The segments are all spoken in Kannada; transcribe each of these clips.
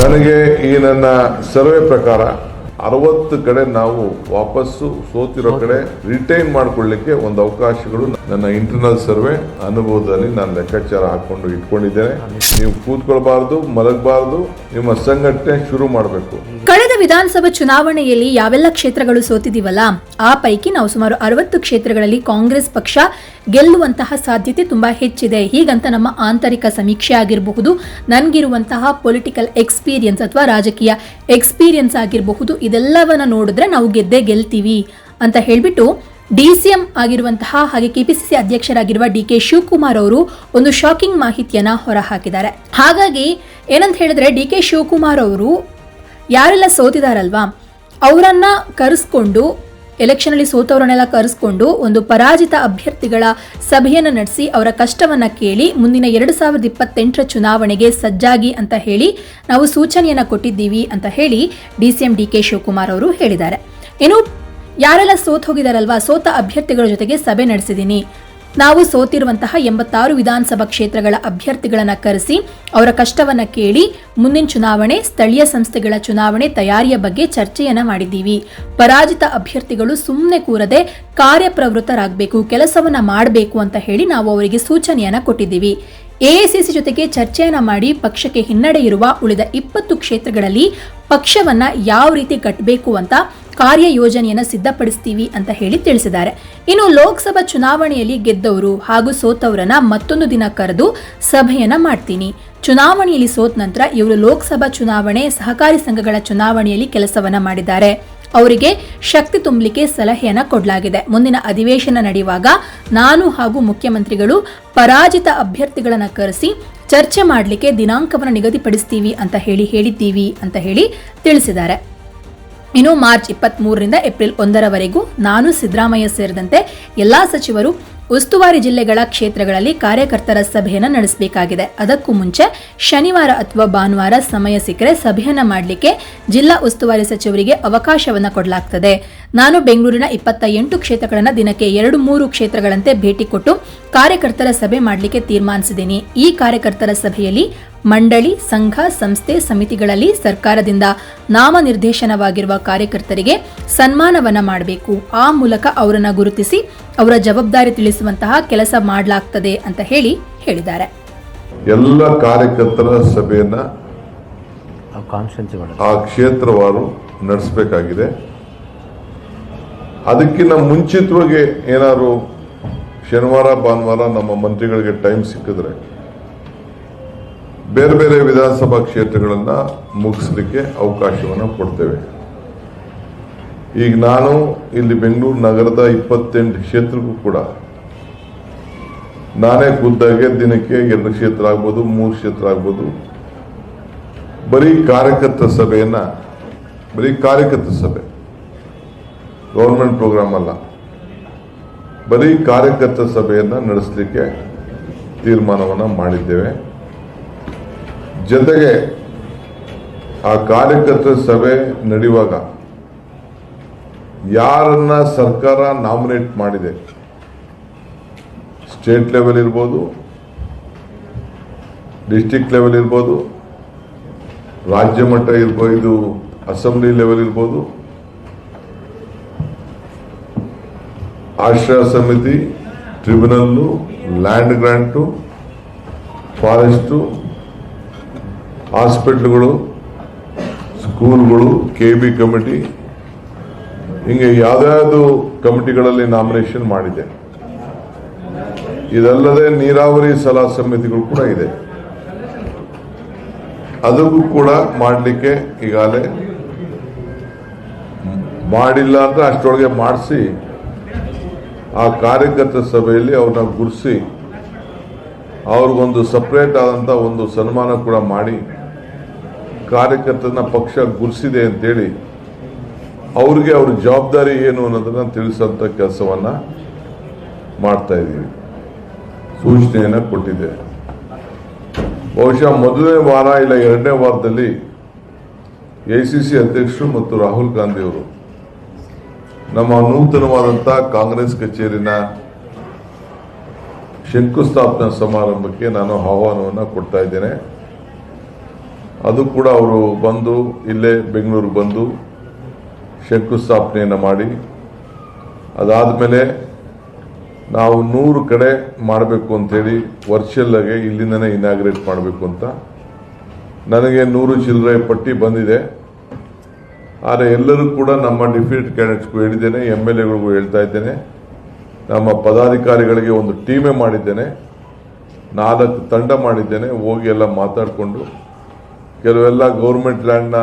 ನನಗೆ ಈ ನನ್ನ ಸರ್ವೆ ಪ್ರಕಾರ ಅರವತ್ತು ಕಡೆ ನಾವು ವಾಪಸ್ಸು ಸೋತಿರೋ ಕಡೆ ರಿಟೈನ್ ಮಾಡ್ಕೊಳ್ಳಿಕ್ಕೆ ಒಂದು ಅವಕಾಶಗಳು ನನ್ನ ಇಂಟರ್ನಲ್ ಸರ್ವೆ ಅನುಭವದಲ್ಲಿ ನಾನು ಲೆಕ್ಕಾಚಾರ ಹಾಕೊಂಡು ಇಟ್ಕೊಂಡಿದ್ದೇನೆ. ನೀವು ಕೂತ್ಕೊಳ್ಬಾರ್ದು ಮಲಗಬಾರ್ದು ನಿಮ್ಮ ಸಂಘಟನೆ ಶುರು ಮಾಡಬೇಕು. ವಿಧಾನಸಭಾ ಚುನಾವಣೆಯಲ್ಲಿ ಯಾವೆಲ್ಲ ಕ್ಷೇತ್ರಗಳು ಸೋತಿದೀವಲ್ಲ, ಆ ಪೈಕಿ ನಾವು ಸುಮಾರು ಅರವತ್ತು ಕ್ಷೇತ್ರಗಳಲ್ಲಿ ಕಾಂಗ್ರೆಸ್ ಪಕ್ಷ ಗೆಲ್ಲುವಂತಹ ಸಾಧ್ಯತೆ ತುಂಬಾ ಹೆಚ್ಚಿದೆ. ಹೀಗಂತ ನಮ್ಮ ಆಂತರಿಕ ಸಮೀಕ್ಷೆ ಆಗಿರಬಹುದು, ನನಗಿರುವಂತಹ ಪೊಲಿಟಿಕಲ್ ಎಕ್ಸ್ಪೀರಿಯನ್ಸ್ ಅಥವಾ ರಾಜಕೀಯ ಎಕ್ಸ್ಪೀರಿಯನ್ಸ್ ಆಗಿರಬಹುದು, ಇದೆಲ್ಲವನ್ನ ನೋಡಿದ್ರೆ ನಾವು ಗೆದ್ದೇ ಗೆಲ್ತೀವಿ ಅಂತ ಹೇಳ್ಬಿಟ್ಟು ಡಿ ಸಿ ಎಂ ಆಗಿರುವಂತಹ ಹಾಗೆ ಕೆಪಿಸಿಸಿ ಅಧ್ಯಕ್ಷರಾಗಿರುವ ಡಿ ಕೆ ಶಿವಕುಮಾರ್ ಅವರು ಒಂದು ಶಾಕಿಂಗ್ ಮಾಹಿತಿಯನ್ನ ಹೊರಹಾಕಿದ್ದಾರೆ. ಹಾಗಾಗಿ ಏನಂತ ಹೇಳಿದ್ರೆ ಡಿ ಕೆ ಶಿವಕುಮಾರ್ ಅವರು ಯಾರೆಲ್ಲ ಸೋತಿದಾರಲ್ವಾ, ಅವರನ್ನ ಕರೆಸ್ಕೊಂಡು ಎಲೆಕ್ಷನಲ್ಲಿ ಸೋತವರನ್ನೆಲ್ಲ ಕರೆಸ್ಕೊಂಡು ಒಂದು ಪರಾಜಿತ ಅಭ್ಯರ್ಥಿಗಳ ಸಭೆಯನ್ನು ನಡೆಸಿ ಅವರ ಕಷ್ಟವನ್ನ ಕೇಳಿ ಮುಂದಿನ ಎರಡು ಸಾವಿರದ ಇಪ್ಪತ್ತೆಂಟರ ಚುನಾವಣೆಗೆ ಸಜ್ಜಾಗಿ ಅಂತ ಹೇಳಿ ನಾವು ಸೂಚನೆಯನ್ನ ಕೊಟ್ಟಿದ್ದೀವಿ ಅಂತ ಹೇಳಿ D C M D K Shivakumar ಅವರು ಹೇಳಿದ್ದಾರೆ. ಏನು ಯಾರೆಲ್ಲ ಸೋತ್ ಹೋಗಿದಾರಲ್ವಾ ಸೋತ ಅಭ್ಯರ್ಥಿಗಳ ಜೊತೆಗೆ ಸಭೆ ನಡೆಸಿದ್ದೀನಿ ನಾವು ಸೋತಿರುವಂತಹ ಎಂಬತ್ತಾರು ವಿಧಾನಸಭಾ ಕ್ಷೇತ್ರಗಳ ಅಭ್ಯರ್ಥಿಗಳನ್ನು ಕರೆಸಿ ಅವರ ಕಷ್ಟವನ್ನು ಕೇಳಿ ಮುಂದಿನ ಚುನಾವಣೆ, ಸ್ಥಳೀಯ ಸಂಸ್ಥೆಗಳ ಚುನಾವಣೆ ತಯಾರಿಯ ಬಗ್ಗೆ ಚರ್ಚೆಯನ್ನ ಮಾಡಿದ್ದೀವಿ. ಪರಾಜಿತ ಅಭ್ಯರ್ಥಿಗಳು ಸುಮ್ಮನೆ ಕೂರದೆ ಕಾರ್ಯಪ್ರವೃತ್ತರಾಗಬೇಕು, ಕೆಲಸವನ್ನ ಮಾಡಬೇಕು ಅಂತ ಹೇಳಿ ನಾವು ಅವರಿಗೆ ಸೂಚನೆಯನ್ನ ಕೊಟ್ಟಿದ್ದೀವಿ. ಎಐಸಿಸಿ ಜೊತೆಗೆ ಚರ್ಚೆಯನ್ನ ಮಾಡಿ ಪಕ್ಷಕ್ಕೆ ಹಿನ್ನಡೆ ಇರುವ ಉಳಿದ ಇಪ್ಪತ್ತು ಕ್ಷೇತ್ರಗಳಲ್ಲಿ ಪಕ್ಷವನ್ನ ಯಾವ ರೀತಿ ಕಟ್ಟಬೇಕು ಅಂತ ಕಾರ್ಯ ಯೋಜನೆಯನ್ನ ಸಿದ್ಧಪಡಿಸ್ತೀವಿ ಅಂತ ಹೇಳಿ ತಿಳಿಸಿದ್ದಾರೆ. ಇನ್ನು ಲೋಕಸಭಾ ಚುನಾವಣೆಯಲ್ಲಿ ಗೆದ್ದವರು ಹಾಗೂ ಸೋತವರನ್ನ ಮತ್ತೊಂದು ದಿನ ಕರೆದು ಸಭೆಯನ್ನ ಮಾಡ್ತೀನಿ. ಚುನಾವಣೆಯಲ್ಲಿ ಸೋತ ನಂತರ ಇವರು ಲೋಕಸಭಾ ಚುನಾವಣೆ ಸಹಕಾರಿ ಸಂಘಗಳ ಚುನಾವಣೆಯಲ್ಲಿ ಕೆಲಸವನ್ನ ಮಾಡಿದ್ದಾರೆ. ಅವರಿಗೆ ಶಕ್ತಿ ತುಂಬಲಿಕ್ಕೆ ಸಲಹೆಯನ್ನ ಕೊಡಲಾಗಿದೆ. ಮುಂದಿನ ಅಧಿವೇಶನ ನಡೆಯುವಾಗ ನಾನು ಹಾಗೂ ಮುಖ್ಯಮಂತ್ರಿಗಳು ಪರಾಜಿತ ಅಭ್ಯರ್ಥಿಗಳನ್ನು ಕರೆಸಿ ಚರ್ಚೆ ಮಾಡಲಿಕ್ಕೆ ದಿನಾಂಕವನ್ನು ನಿಗದಿಪಡಿಸ್ತೀವಿ ಅಂತ ಹೇಳಿ ಹೇಳಿದ್ದೀವಿ ಅಂತ ಹೇಳಿ ತಿಳಿಸಿದ್ದಾರೆ. ಇನ್ನು ಮಾರ್ಚ್ ಇಪ್ಪತ್ತ್ ಮೂರರಿಂದ ಏಪ್ರಿಲ್ ಒಂದರವರೆಗೂ ನಾನು ಸಿದ್ದರಾಮಯ್ಯ ಸೇರಿದಂತೆ ಎಲ್ಲಾ ಸಚಿವರು ಉಸ್ತುವಾರಿ ಜಿಲ್ಲೆಗಳ ಕ್ಷೇತ್ರಗಳಲ್ಲಿ ಕಾರ್ಯಕರ್ತರ ಸಭೆಯನ್ನು ನಡೆಸಬೇಕಾಗಿದೆ. ಅದಕ್ಕೂ ಮುಂಚೆ ಶನಿವಾರ ಅಥವಾ ಭಾನುವಾರ ಸಮಯ ಸಿಕ್ಕರೆ ಸಭೆಯನ್ನು ಮಾಡಲಿಕ್ಕೆ ಜಿಲ್ಲಾ ಉಸ್ತುವಾರಿ ಸಚಿವರಿಗೆ ಅವಕಾಶವನ್ನ ಕೊಡಲಾಗ್ತದೆ. ನಾನು ಬೆಂಗಳೂರಿನ ಇಪ್ಪತ್ತ ಎಂಟು ಕ್ಷೇತ್ರಗಳನ್ನು ದಿನಕ್ಕೆ ಎರಡು ಮೂರು ಕ್ಷೇತ್ರಗಳಂತೆ ಭೇಟಿ ಕೊಟ್ಟು ಕಾರ್ಯಕರ್ತರ ಸಭೆ ಮಾಡಲಿಕ್ಕೆ ತೀರ್ಮಾನಿಸಿದ್ದೀನಿ. ಈ ಕಾರ್ಯಕರ್ತರ ಸಭೆಯಲ್ಲಿ ಮಂಡಳಿ ಸಂಘ ಸಂಸ್ಥೆ ಸಮಿತಿಗಳಲ್ಲಿ ಸರ್ಕಾರದಿಂದ ನಾಮನಿರ್ದೇಶನವಾಗಿರುವ ಕಾರ್ಯಕರ್ತರಿಗೆ ಸನ್ಮಾನವನ್ನ ಮಾಡಬೇಕು. ಆ ಮೂಲಕ ಅವರನ್ನ ಗುರುತಿಸಿ ಅವರ ಜವಾಬ್ದಾರಿ ತಿಳಿಸುವಂತಹ ಕೆಲಸ ಮಾಡಲಾಗ್ತದೆ ಅಂತ ಹೇಳಿ ಹೇಳಿದ್ದಾರೆ. ಎಲ್ಲ ಕಾರ್ಯಕರ್ತರ ಸಭೆಯನ್ನ ಆ ಕ್ಷೇತ್ರವಾರು ನಡೆಸಬೇಕಾಗಿದೆ. ಅದಕ್ಕಿಂತ ಮುಂಚಿತವಾಗಿ ಏನಾದ್ರು ಶನಿವಾರ ಭಾನುವಾರ ನಮ್ಮ ಮಂತ್ರಿಗಳಿಗೆ ಟೈಮ್ ಸಿಕ್ಕಿದ್ರೆ ಬೇರೆ ಬೇರೆ ವಿಧಾನಸಭಾ ಕ್ಷೇತ್ರಗಳನ್ನು ಮುಗಿಸ್ಲಿಕ್ಕೆ ಅವಕಾಶವನ್ನು ಕೊಡ್ತೇವೆ. ಈಗ ನಾನು ಇಲ್ಲಿ ಬೆಂಗಳೂರು ನಗರದ ಇಪ್ಪತ್ತೆಂಟು ಕ್ಷೇತ್ರಕ್ಕೂ ಕೂಡ ನಾನೇ ಖುದ್ದಾಗೆ ದಿನಕ್ಕೆ ಎರಡು ಕ್ಷೇತ್ರ ಆಗ್ಬೋದು, ಮೂರು ಕ್ಷೇತ್ರ ಆಗ್ಬೋದು. ಬರೀ ಕಾರ್ಯಕರ್ತರ ಸಭೆಯನ್ನ, ಬರೀ ಕಾರ್ಯಕರ್ತರ ಸಭೆ, ಗೌರ್ಮೆಂಟ್ ಪ್ರೋಗ್ರಾಮ್ ಅಲ್ಲ. ಬರೀ ಕಾರ್ಯಕರ್ತರ ಸಭೆಯನ್ನ ನಡೆಸಲಿಕ್ಕೆ ತೀರ್ಮಾನವನ್ನು ಮಾಡಿದ್ದೇವೆ. ಜೊತೆಗೆ ಆ ಕಾರ್ಯಕರ್ತರ ಸಭೆ ನಡೆಯುವಾಗ ಯಾರನ್ನ ಸರ್ಕಾರ ನಾಮಿನೇಟ್ ಮಾಡಿದೆ? ಸ್ಟೇಟ್ ಲೆವೆಲ್ ಇರ್ಬೋದು ಡಿಸ್ಟಿಕ್ ಲೆವೆಲ್ ಇರ್ಬೋದು, ರಾಜ್ಯ ಮಟ್ಟ ಇರ್ಬೋದು ಇದು ಅಸೆಂಬ್ಲಿ ಲೆವೆಲ್ ಇರ್ಬೋದು, ಆಶ್ರಯ ಸಮಿತಿ, ಟ್ರಿಬ್ಯುನಲ್ಲು, ಲ್ಯಾಂಡ್ ಗ್ರಾಂಟು, ಫಾರೆಸ್ಟು ಹಾಸ್ಪಿಟ್ಲ್ಗಳು, ಸ್ಕೂಲ್ಗಳು ಕೆ ಬಿ ಕಮಿಟಿ, ಹಿಂಗೆ ಯಾವ್ದಾವುದು ಕಮಿಟಿಗಳಲ್ಲಿ ನಾಮಿನೇಷನ್ ಮಾಡಿದೆ. ಇದಲ್ಲದೆ ನೀರಾವರಿ ಸಲಹಾ ಸಮಿತಿಗಳು ಕೂಡ ಇದೆ. ಅದಕ್ಕೂ ಕೂಡ ಮಾಡಲಿಕ್ಕೆ ಈಗಾಗಲೇ ಮಾಡಿಲ್ಲ ಅಂತ ಅಷ್ಟರೊಳಗೆ ಮಾಡಿಸಿ, ಆ ಕಾರ್ಯಕರ್ತ ಸಭೆಯಲ್ಲಿ ಅವ್ರನ್ನ ಗುರುಸಿ, ಅವ್ರಿಗೊಂದು ಸಪ್ರೇಟ್ ಆದಂಥ ಒಂದು ಸನ್ಮಾನ ಕೂಡ ಮಾಡಿ ಕಾರ್ಯಕರ್ತರನ್ನ ಪಕ್ಷ ಗುರುಸಿದೆ ಅಂತೇಳಿ ಅವ್ರಿಗೆ ಅವ್ರ ಜವಾಬ್ದಾರಿ ಏನು ಅನ್ನೋದನ್ನ ತಿಳಿಸೋಂಥ ಕೆಲಸವನ್ನ ಮಾಡ್ತಾ ಇದ್ದೀವಿ. ಸೂಚನೆಯನ್ನ ಕೊಟ್ಟಿದೆ. ಬಹುಶಃ ಮೊದಲನೇ ವಾರ ಇಲ್ಲ, ಎರಡನೇ ವಾರದಲ್ಲಿ ಎ ಅಧ್ಯಕ್ಷರು ಮತ್ತು ರಾಹುಲ್ ಗಾಂಧಿ ಅವರು ನಮ್ಮ ನೂತನವಾದಂಥ ಕಾಂಗ್ರೆಸ್ ಕಚೇರಿನ ಶಂಕುಸ್ಥಾಪನಾ ಸಮಾರಂಭಕ್ಕೆ ನಾನು ಆಹ್ವಾನವನ್ನು ಕೊಡ್ತಾ ಇದ್ದೇನೆ. ಅದು ಕೂಡ ಅವರು ಬಂದು, ಇಲ್ಲೇ ಬೆಂಗಳೂರಿಗೆ ಬಂದು ಶಂಕುಸ್ಥಾಪನೆಯನ್ನು ಮಾಡಿ. ಅದಾದಮೇಲೆ ನಾವು ನೂರು ಕಡೆ ಮಾಡಬೇಕು ಅಂಥೇಳಿ ವರ್ಷಲ್ಲಾಗೆ ಇಲ್ಲಿಂದನೇ ಇನಾಗ್ರೇಟ್ ಮಾಡಬೇಕು ಅಂತ. ನನಗೆ ನೂರು ಚಿಲ್ಲರೆ ಪಟ್ಟಿ ಬಂದಿದೆ. ಆದರೆ ಎಲ್ಲರೂ ಕೂಡ ನಮ್ಮ ಡಿಫ್ಯೂಟ್ ಕ್ಯಾಂಡಿಡೇಟ್ಸ್ಗೂ ಹೇಳಿದ್ದೇನೆ ಎಂ ಎಲ್ ಎಗಳಿಗೂ ಹೇಳ್ತಾ ಇದ್ದೇನೆ. ನಮ್ಮ ಪದಾಧಿಕಾರಿಗಳಿಗೆ ಒಂದು ಟೀಮೇ ಮಾಡಿದ್ದೇನೆ. ನಾಲ್ಕು ತಂಡ ಮಾಡಿದ್ದೇನೆ, ಹೋಗಿ ಎಲ್ಲ ಮಾತಾಡಿಕೊಂಡು. ಕೆಲವೆಲ್ಲ ಗೌರ್ಮೆಂಟ್ ಲ್ಯಾಂಡ್ನ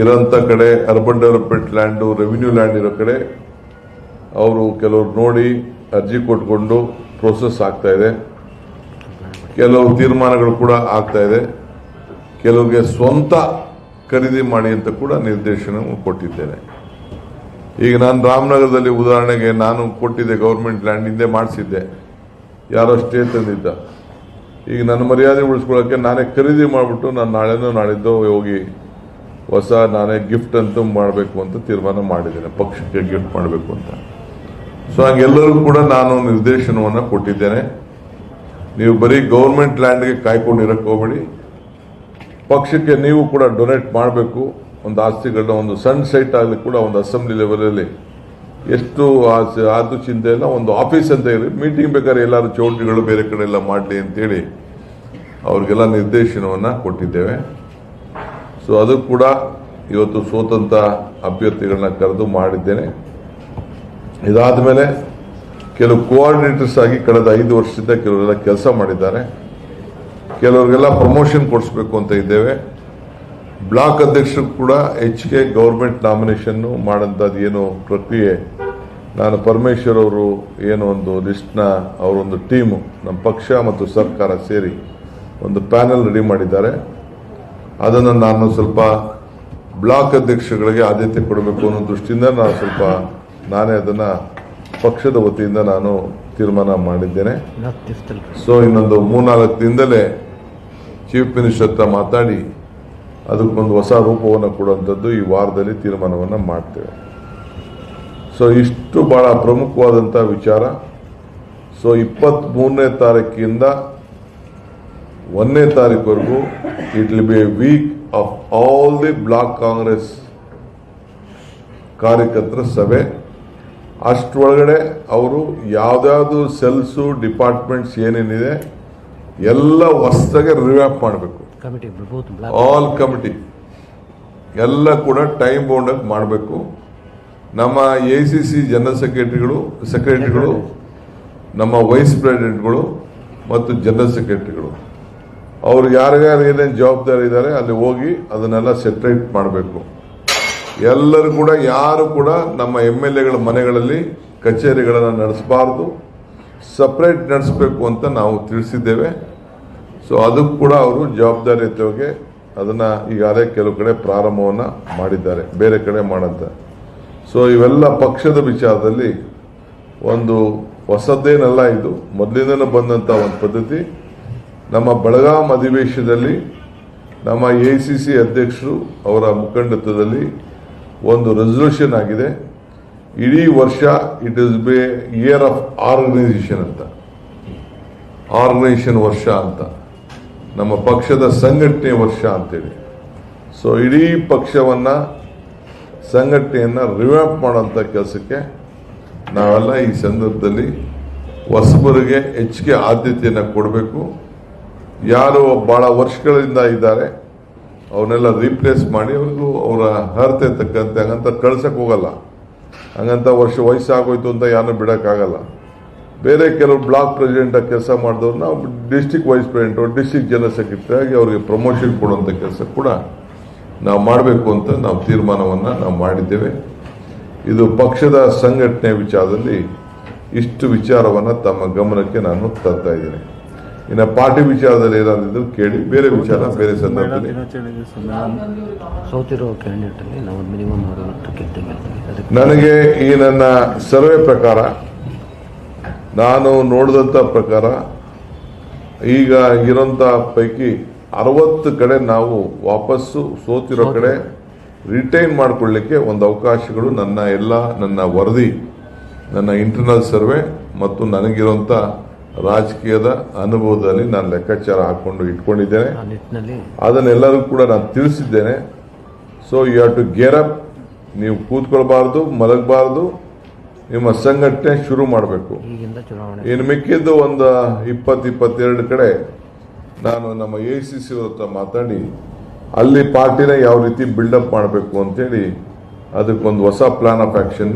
ಇರೋಂಥ ಕಡೆ urban development land revenue land ಇರೋ ಕಡೆ, ಅವರು ಕೆಲವರು ನೋಡಿ ಅರ್ಜಿ ಕೊಟ್ಕೊಂಡು ಪ್ರೋಸೆಸ್ ಆಗ್ತಾ ಇದೆ. ಕೆಲವು ತೀರ್ಮಾನಗಳು ಕೂಡ ಆಗ್ತಾ ಇದೆ. ಕೆಲವರಿಗೆ ಸ್ವಂತ ಖರೀದಿ ಮಾಡಿ ಅಂತ ಕೂಡ ನಿರ್ದೇಶನ ಕೊಟ್ಟಿದ್ದೇನೆ. ಈಗ ನಾನು ರಾಮನಗರದಲ್ಲಿ ಉದಾಹರಣೆಗೆ ನಾನು ಕೊಟ್ಟಿದ್ದೆ ಗೌರ್ಮೆಂಟ್ ಲ್ಯಾಂಡ್ ಹಿಂದೆ ಮಾಡಿಸಿದ್ದೆ. ಯಾರೋ ಸ್ಟೇ ತಂದಿದ್ದ. ಈಗ ನನ್ನ ಮರ್ಯಾದೆ ಉಳಿಸ್ಕೊಳ್ಳೋಕ್ಕೆ ನಾನೇ ಖರೀದಿ ಮಾಡಿಬಿಟ್ಟು ನಾನು ನಾಳೆನೋ ನಾಳಿದ್ದು ಹೋಗಿ ಹೊಸ ನಾನೇ ಗಿಫ್ಟ್ ಅಂತೂ ಮಾಡಬೇಕು ಅಂತ ತೀರ್ಮಾನ ಮಾಡಿದ್ದೇನೆ. ಪಕ್ಷಕ್ಕೆ ಗಿಫ್ಟ್ ಮಾಡಬೇಕು ಅಂತ. ಸೊ ಹಂಗೆಲ್ಲರಿಗೂ ಕೂಡ ನಾನು ನಿರ್ದೇಶನವನ್ನು ಕೊಟ್ಟಿದ್ದೇನೆ. ನೀವು ಬರೀ ಗೌರ್ಮೆಂಟ್ ಲ್ಯಾಂಡ್ಗೆ ಕಾಯ್ಕೊಂಡಿರಕ್ಕೆ ಹೋಗ್ಬೇಡಿ. ಪಕ್ಷಕ್ಕೆ ನೀವು ಕೂಡ ಡೊನೇಟ್ ಮಾಡಬೇಕು. ಒಂದು ಆಸ್ತಿಗಳನ್ನ, ಒಂದು ಸಣ್ಣ ಸೈಟ್ ಆಗಲಿ ಕೂಡ, ಒಂದು ಅಸೆಂಬ್ಲಿ ಲೆವೆಲಲ್ಲಿ ಎಷ್ಟು ಅದು ಚಿಂತೆ ಇಲ್ಲ ಒಂದು ಆಫೀಸ್ ಅಂತ ಇರಲಿ ಮೀಟಿಂಗ್ ಬೇಕಾದ್ರೆ ಎಲ್ಲರೂ ಚೌಟ್ರಿಗಳು ಬೇರೆ ಕಡೆ ಎಲ್ಲ ಮಾಡಲಿ ಅಂತೇಳಿ ಅವ್ರಿಗೆಲ್ಲ ನಿರ್ದೇಶನವನ್ನು ಕೊಟ್ಟಿದ್ದೇವೆ. ಸೊ ಅದು ಕೂಡ ಇವತ್ತು ಸೋತಂತ ಅಭ್ಯರ್ಥಿಗಳನ್ನ ಕರೆದು ಮಾಡಿದ್ದೇನೆ. ಇದಾದ ಮೇಲೆ ಕೆಲವು ಕೋಆರ್ಡಿನೇಟರ್ಸ್ ಆಗಿ ಕಳೆದ ಐದು ವರ್ಷದಿಂದ ಕೆಲವರೆಲ್ಲ ಕೆಲಸ ಮಾಡಿದ್ದಾರೆ. ಕೆಲವರಿಗೆಲ್ಲ ಪ್ರಮೋಷನ್ ಕೊಡಿಸ್ಬೇಕು ಅಂತ ಇದ್ದೇವೆ. ಬ್ಲಾಕ್ ಅಧ್ಯಕ್ಷರು ಕೂಡ ಹೆಚ್ಚಿಗೆ ಗೌರ್ಮೆಂಟ್ ನಾಮಿನೇಷನ್ನು ಮಾಡೋಂಥದ್ದು ಏನು ಪ್ರಕ್ರಿಯೆ ನಾನು ಪರಮೇಶ್ವರ್ ಅವರು ಏನೋ ಒಂದು ಲಿಸ್ಟ್ನ ಅವರೊಂದು ಟೀಮು ನಮ್ಮ ಪಕ್ಷ ಮತ್ತು ಸರ್ಕಾರ ಸೇರಿ ಒಂದು ಪ್ಯಾನೆಲ್ ರೆಡಿ ಮಾಡಿದ್ದಾರೆ. ಅದನ್ನು ನಾನು ಸ್ವಲ್ಪ ಬ್ಲಾಕ್ ಅಧ್ಯಕ್ಷಗಳಿಗೆ ಆದ್ಯತೆ ಕೊಡಬೇಕು ಅನ್ನೋ ದೃಷ್ಟಿಯಿಂದ ನಾನು ಸ್ವಲ್ಪ ನಾನೇ ಅದನ್ನು ಪಕ್ಷದ ವತಿಯಿಂದ ನಾನು ತೀರ್ಮಾನ ಮಾಡಿದ್ದೇನೆ. ಸೊ ಇನ್ನೊಂದು ಮೂರ್ನಾಲ್ಕು ದಿನದಲ್ಲೇ ಚೀಫ್ ಮಿನಿಸ್ಟರ್ ಹತ್ರ ಮಾತಾಡಿ ಅದಕ್ಕೊಂದು ಹೊಸ ರೂಪವನ್ನು ಕೊಡುವಂಥದ್ದು ಈ ವಾರದಲ್ಲಿ ತೀರ್ಮಾನವನ್ನು ಮಾಡ್ತೇವೆ. ಸೊ ಇಷ್ಟು ಬಹಳ ಪ್ರಮುಖವಾದಂಥ ವಿಚಾರ. ಸೊ ಇಪ್ಪತ್ತ್ ಮೂರನೇ ತಾರೀಕಿಂದ ಒಂದನೇ ತಾರೀಕುವರೆಗೂ it will be a week of all the block Congress ಕಾರ್ಯಕರ್ತರ ಸಭೆ. ಅಷ್ಟರೊಳಗಡೆ ಅವರು ಯಾವ್ದಾವ್ದು ಸೆಲ್ಸು ಡಿಪಾರ್ಟ್ಮೆಂಟ್ಸ್ ಏನೇನಿದೆ ಎಲ್ಲ ಹೊಸದಾಗೆ ರಿವ್ಯಾಪ್ ಮಾಡಬೇಕು. ಆಲ್ ಕಮಿಟಿ ಎಲ್ಲ ಕೂಡ ಟೈಮ್ ಬೌಂಡಾಗಿ ಮಾಡಬೇಕು. ನಮ್ಮ ಎ ಸಿ ಸಿ ಜನರಲ್ ಸೆಕ್ರೆಟರಿಗಳು ಸೆಕ್ರೆಟರಿಗಳು ನಮ್ಮ ವೈಸ್ ಪ್ರೆಸಿಡೆಂಟ್ಗಳು ಮತ್ತು ಜನರಲ್ ಸೆಕ್ರೆಟರಿಗಳು ಅವರು ಯಾರ್ಯಾರು ಏನೇನು ಜವಾಬ್ದಾರಿ ಇದ್ದಾರೆ ಅಲ್ಲಿ ಹೋಗಿ ಅದನ್ನೆಲ್ಲ ಸೆಟ್ರೇಟ್ ಮಾಡಬೇಕು. ಎಲ್ಲರೂ ಕೂಡ, ಯಾರು ಕೂಡ ನಮ್ಮ ಎಂ ಎಲ್ ಎಗಳ ಮನೆಗಳಲ್ಲಿ ಕಚೇರಿಗಳನ್ನು ನಡೆಸಬಾರ್ದು. ಸಪ್ರೇಟ್ ನಡೆಸಬೇಕು ಅಂತ ನಾವು ತಿಳಿಸಿದ್ದೇವೆ. ಸೊ ಅದಕ್ಕೂ ಕೂಡ ಅವರು ಜವಾಬ್ದಾರಿಯುತವಾಗಿ ಅದನ್ನ ಈಗಾಗಲೇ ಕೆಲವು ಕಡೆ ಪ್ರಾರಂಭವನ್ನ ಮಾಡಿದ್ದಾರೆ, ಬೇರೆ ಕಡೆ ಮಾಡಂತ ಸೊ ಇವೆಲ್ಲ ಪಕ್ಷದ ವಿಚಾರದಲ್ಲಿ ಒಂದು ಹೊಸದೇನಲ್ಲ ಇದು, ಮೊದಲಿಂದನೂ ಬಂದಂಥ ಒಂದು ಪದ್ಧತಿ. ನಮ್ಮ ಬೆಳಗಾಂ ಅಧಿವೇಶನದಲ್ಲಿ ನಮ್ಮ ಎ ಅಧ್ಯಕ್ಷರು ಅವರ ಮುಖಂಡತ್ವದಲ್ಲಿ ಒಂದು ರೆಸಲ್ಯೂಷನ್ ಆಗಿದೆ. ಇಡೀ ವರ್ಷ it is bay year of organisation ಅಂತ. ಆರ್ಗನೈಸೇಷನ್ ವರ್ಷ ಅಂತ. ನಮ್ಮ ಪಕ್ಷದ ಸಂಘಟನೆ ವರ್ಷ ಅಂತೇಳಿ. ಸೊ ಇಡೀ ಪಕ್ಷವನ್ನು ಸಂಘಟನೆಯನ್ನು ರಿವ್ಯಾಪ್ ಮಾಡೋಂಥ ಕೆಲಸಕ್ಕೆ ನಾವೆಲ್ಲ ಈ ಸಂದರ್ಭದಲ್ಲಿ ಹೊಸಬರಿಗೆ ಹೆಚ್ಚಿಗೆ ಆದ್ಯತೆಯನ್ನು ಕೊಡಬೇಕು. ಯಾರು ಭಾಳ ವರ್ಷಗಳಿಂದ ಇದ್ದಾರೆ. ಅವನ್ನೆಲ್ಲ ರೀಪ್ಲೇಸ್ ಮಾಡಿ ಅವ್ರಿಗೂ ಅವರ ಅರ್ಹತೆ ತಕ್ಕಂತೆ ಹಂಗಂತ ಕಳ್ಸಕ್ಕೆ ಹೋಗಲ್ಲ. ಹಂಗಂತ ವರ್ಷ ವಯಸ್ಸಾಗೋಯ್ತು ಅಂತ ಯಾರನ್ನೂ ಬಿಡೋಕ್ಕಾಗಲ್ಲ. ಬೇರೆ ಕೆಲವು ಬ್ಲಾಕ್ ಪ್ರೆಸಿಡೆಂಟ್ ಆಗಿ ಕೆಲಸ ನಾವು district vice president district general secretary ಆಗಿ ಅವರಿಗೆ ಪ್ರಮೋಷನ್ ಕೊಡುವಂಥ ಕೆಲಸ ಕೂಡ ನಾವು ಮಾಡಬೇಕು ಅಂತ ನಾವು ತೀರ್ಮಾನವನ್ನು ನಾವು ಮಾಡಿದ್ದೇವೆ. ಇದು ಪಕ್ಷದ ಸಂಘಟನೆ ವಿಚಾರದಲ್ಲಿ ಇಷ್ಟು ವಿಚಾರವನ್ನು ತಮ್ಮ ಗಮನಕ್ಕೆ ನಾನು ತರ್ತಾ ಇದ್ದೀನಿ. ಇನ್ನು ಪಾರ್ಟಿ ವಿಚಾರದಲ್ಲಿ ಏನಾದ್ರು ಕೇಳಿ ಬೇರೆ ವಿಚಾರ ಬೇರೆ ಸಂದರ್ಭದಲ್ಲಿ. ನನಗೆ ಈ ನನ್ನ ಸರ್ವೆ ಪ್ರಕಾರ ನಾನು ನೋಡಿದಂಥ ಪ್ರಕಾರ ಈಗ ಇರೋಂಥ ಪೈಕಿ ಅರವತ್ತು ಕಡೆ ನಾವು ವಾಪಸ್ಸು ಸೋತಿರೋ ಕಡೆ ರಿಟೈನ್ ಮಾಡಿಕೊಳ್ಳಿಕ್ಕೆ ಒಂದು ಅವಕಾಶಗಳು ನನ್ನ ಎಲ್ಲ ನನ್ನ ವರದಿ ನನ್ನ ಇಂಟರ್ನಲ್ ಸರ್ವೆ ಮತ್ತು ನನಗಿರುವಂಥ ರಾಜಕೀಯದ ಅನುಭವದಲ್ಲಿ ನಾನು ಲೆಕ್ಕಾಚಾರ ಹಾಕೊಂಡು ಇಟ್ಕೊಂಡಿದ್ದೇನೆ. ಅದನ್ನೆಲ್ಲರಿಗೂ ಅದನ್ನೆಲ್ಲರೂ ಕೂಡ ನಾನು ತಿಳಿಸಿದ್ದೇನೆ. So you have to gear up ನೀವು ಕೂತ್ಕೊಳ್ಬಾರ್ದು ಮಲಗಬಾರ್ದು. ನಿಮ್ಮ ಸಂಘಟನೆ ಶುರು ಮಾಡಬೇಕು. ಇನ್ನು ಮಿಕ್ಕಿದ್ದು ಒಂದು ಇಪ್ಪತ್ತು ಇಪ್ಪತ್ತೆರಡು ಕಡೆ ನಾನು ನಮ್ಮ ಎ ಸಿ ಸಿ ಹತ್ರ ಮಾತಾಡಿ ಅಲ್ಲಿ ಪಾರ್ಟಿನ ಯಾವ ರೀತಿ ಬಿಲ್ಡಪ್ ಮಾಡಬೇಕು ಅಂತೇಳಿ ಅದಕ್ಕೊಂದು ಹೊಸ ಪ್ಲಾನ್ ಆಫ್ ಆಕ್ಷನ್